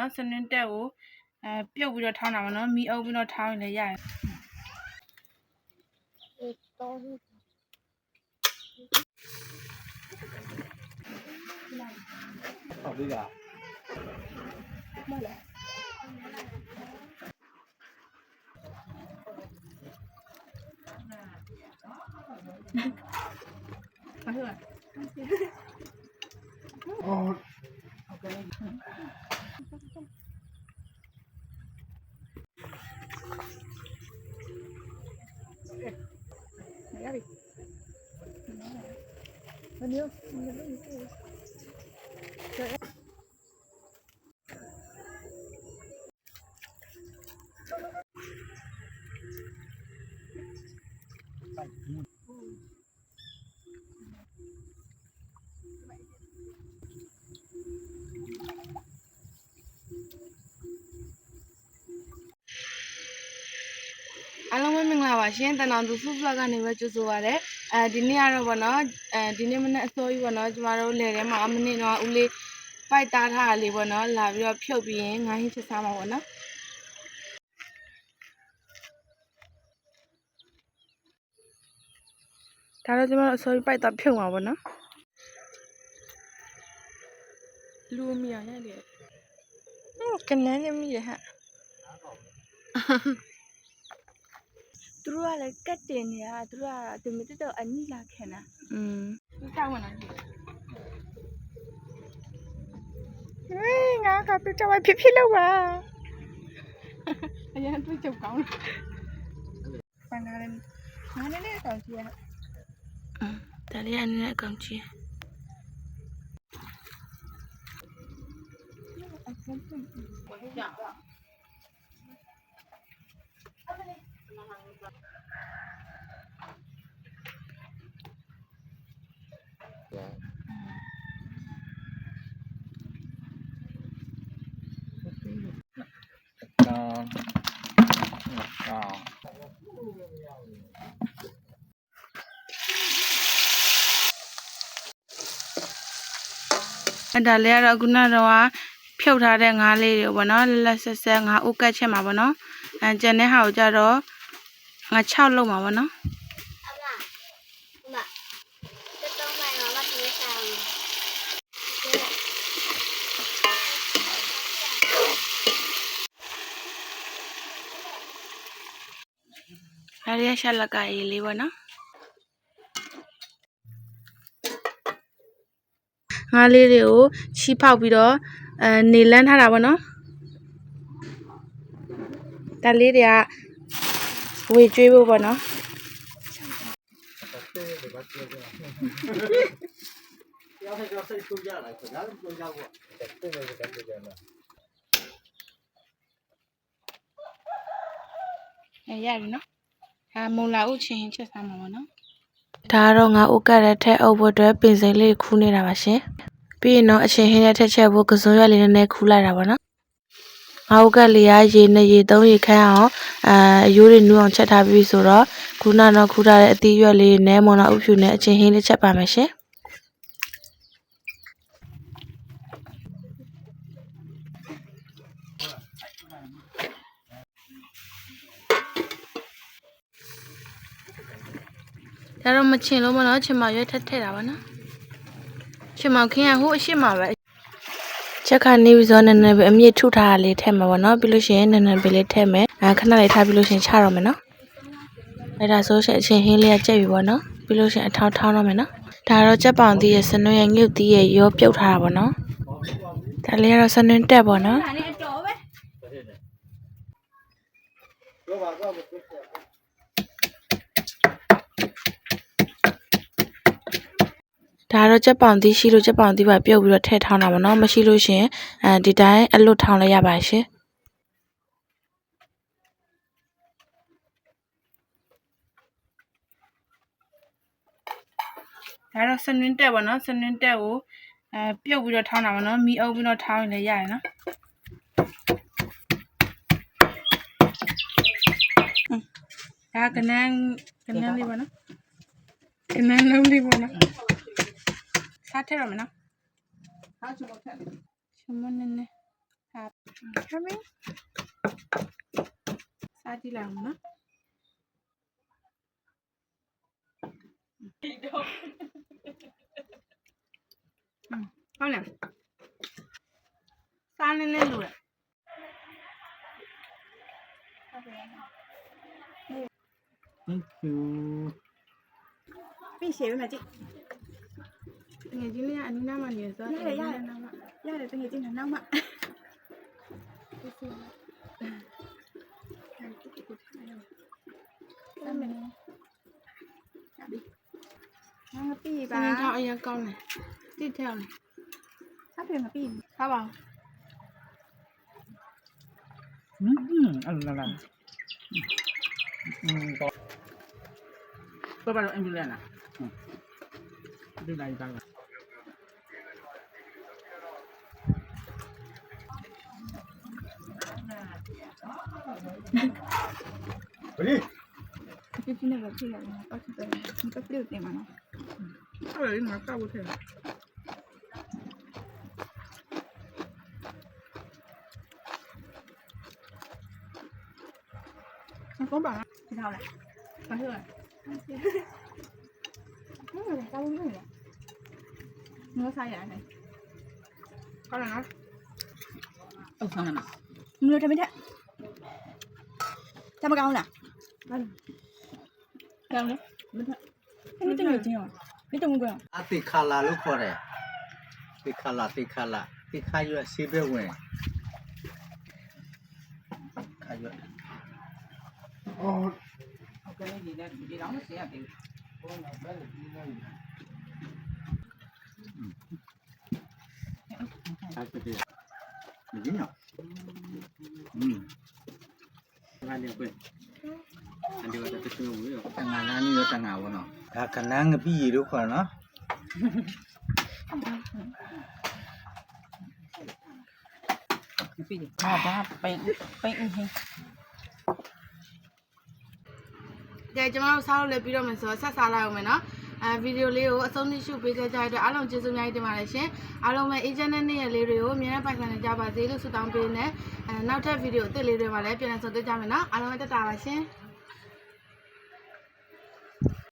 နော်စနင်းတက်ကိုအဲပြုတ်ပြီးတော့ထောင်းတာပါနော်မီအုပ်ပြီးတော့ထောင်းရင်လည်းရတယ်ဟုတ်ပြီကမလားဟုတ်ပါဘူး။အော် မျိုးမမျိုးအားလုံးပဲမ င်္ဂလာပါရှင်တန်တော်သူဖူဖလကနေပဲကြိုဆိုပါရစေအဲဒီနေ့ကတော့ဗောနော်အဲဒီနေ့မနေ့အစောကြီးဗောနော်ကျမတို့လယ်ထဲမှာအမနေ့တော့ဦးလေးပိုက်တားထားတာလေးဗောနော်လာပြီးတော့ဖြုတ်ပြီးရင်ငါးဟင်းချစ်စားမှာဗောနော်ဒါတော့ကျမတို့အစောကြီးပိုက်တာဖြုတ်မှာဗောနော်လူမရရတယ်ဟင်းကနန်းနေမိရဟဲ့ သူတို့ကလည်းကတ်တင်နေတာသူတို့ကသူမတက်တော့အနိလာခင်တာ อืมတောက်ဝင်လာပြီဟေးငါကပြတော့ဖြစ်ဖြစ်လောက်ပါအရင်တွေ့ချုပ်ကောင်းတယ်ပန်းလာတယ်ငါလည်းလည်းကောင်းကြည့်ရအင်းဒါလေးအနေနဲ့ကောင်းကြည့်刚。刚。 အဲ့ဒါလေးကတော့ခုနကတော့ဖြုတ်ထားတဲ့ငါးလေးတွေပေါ့နော်လက်လက်ဆက်ဆက်ငါးဥကတ်ချက်မှာပေါ့နော်အဲကျန်တဲ့ဟာကိုကြတော့ ငါ6လုံးမှာပေါ့နော်အမအမတက်တော့မှမမပြေးစားဘူးဒါလေးကရှာလက်ကရေးလေးပေါ့နော်ငါးလေးတွေကိုချီဖောက်ပြီးတော့အဲနေလန်းထားတာပေါ့နော်ဒါလေးတွေက ဝေကျွေးဖို့ပေါ့နော် 要是叫谁出家来，可能出家过。这个是干这边的。 အဲရပြီနော်ဒါမုံလာဥချင်းချက်စားမှာပေါ့နော်ဒါကတော့ငါဥကတ်တဲ့ထက်အုပ်ဖို့အတွက်ပင်စိမ်းလေးခူးနေတာပါရှင်ပြီးရင်တော့အချင်းဟင်းတဲ့ထက်ချက်ဖို့ကစုံရွက်လေးနည်းနည်းခူးလိုက်တာပေါ့နော် ငါဥကတ်လေးကရေနဲ့ရေသုံးရေခမ်းအောင်အဲအရိုးတွေနူးအောင်ချက်ထားပြီးဆိုတော့ခုနတော့ခူးထားတဲ့အသီးရွက်လေးနဲ့မုံလာဥဖြူနဲ့အချင်းဟင်းလေးချက်ပါမယ်ရှင်ဒါတော့မချင်လို့မနော်ချင်မရွက်ထက်ထည့်တာပါနော်ချင်မခင်းရဟိုအရှိမပဲ ချက်ခါနေပြီးဆိုတော့နည်းနည်းပဲအမြင့်ထုထားတာလေးထည့်မှာပေါ့နော်ပြီးလို့ရှိရင်နည်းနည်းပဲလေးထည့်မယ်အဲခဏလေးထားပြီးလို့ရှိရင်ချတော့မယ်နော်အဲ့ဒါဆိုရှင်အချင်းဟင်းလေးကကြက်ပြီပေါ့နော်ပြီးလို့ရှိရင်အထောင်းထောင်းတော့မယ်နော်ဒါတော့ကြက်ပောင်သီးရဲ့စနွင်းရဲ့ငှုတ်သီးရဲ့ရောပြုတ်ထားတာပေါ့နော်ဒါလေးကတော့စနွင်းတက်ပေါ့နော် ဒါကတော့ကြက်ပေါင်သီးရှိလို့ကြက်ပေါင်သီးပါပြုတ်ပြီးတော့ထည့်ထောင်းတာပေါ့နော်မရှိလို့ရှင်အဲဒီတိုင်းအလွတ်ထောင်းလိုက်ရပါရှင်ဒါတော့စနွင်းတက်ပါနော်စနွင်းတက်ကိုအဲပြုတ်ပြီးတော့ထောင်းတာပါနော်မီအုပ်ပြီးတော့ထောင်းရင်လည်းရတယ်နော်ဒါကနန်းကနန်းလေးပါနော်ကနန်းလုံးလေးပါနော် কাঠের হবে না সামান্য নে খাবে চা দিলাম না Olha. Tá nele lua. Thank you. Mình xíu là chị. ည်းဟာခမင်းစားကြည့်လိုက်အောင်နော်ဟုတ်လားစားနေနေလို့ရ Thank you ပြီးရှေ့ပဲမကြည့်ငယ်ချင်းလေးကအနီးနားမှာနေဆိုတော့ရတယ်ရတယ်ရတယ်တကယ်ကြည့်နေနော 피피는 몇 개가 있나? 딱 진짜 필요할 때 많아. 아, 여기 맞다 보세요. 아, 그건 많아. 기다려. 마셔라. 응, 내가 따본 거야. nó sai vậy này con này nó ừ con này nó mưa cho mấy đấy ဒီကပြည့်တယ်မနော် sao lại mà cao thế မကောပါလားဒီတော့လားဘာလို့လဲဟုတ်တယ်ကောင်းလို့ရငါစားရတယ်ကောင်းလားနော် ông sang nào မလို့တမင်တဲ့တမကောင်းလားဘာလို့ကောင်းလဲမထမတင်ရချင်းရောမတုံ ကွာအတိခါလာလို့ခေါ်တယ်တိခါလာတိခါလာတိခါရွက်ဆေးပဲဝင်ခါရွက်အော် Ok, thì đây thì đóng nó sẽ bị အဲ့ဒါတည်းမင်းနော်อืม ra được quên. Anh đưa ra cái xương mũi rồi. တန်ငါနာနီရောတန်ငါဘောနော်ဒါကနန်းငပိရီလို့ခေါ်နော် Cái gì? Mà ba bèn bèn hình. ကဲကျွန်တော်တို့စားလို့လည်းပြီးတော့မယ်ဆိုတော့ဆက်စားလိုက်အောင်မယ်နော် အဲဗီဒီယိုလေးကိုအဆုံးထိရှုပေးခဲ့ကြတဲ့အတွက်အားလုံးကျေးဇူးများတင်ပါတယ်ရှင်အားလုံးပဲ agent နဲ့နေ့ရက်လေးတွေကိုအများနဲ့ပိုင်ဆိုင်နေကြပါစေလို့ဆုတောင်းပေးနေအဲနောက်ထပ်ဗီဒီယိုအသစ်လေးတွေမှာလည်းပြန်လည်ဆုံတွေ့ကြမယ်နော်အားလုံးပဲတက်တာပါရှင်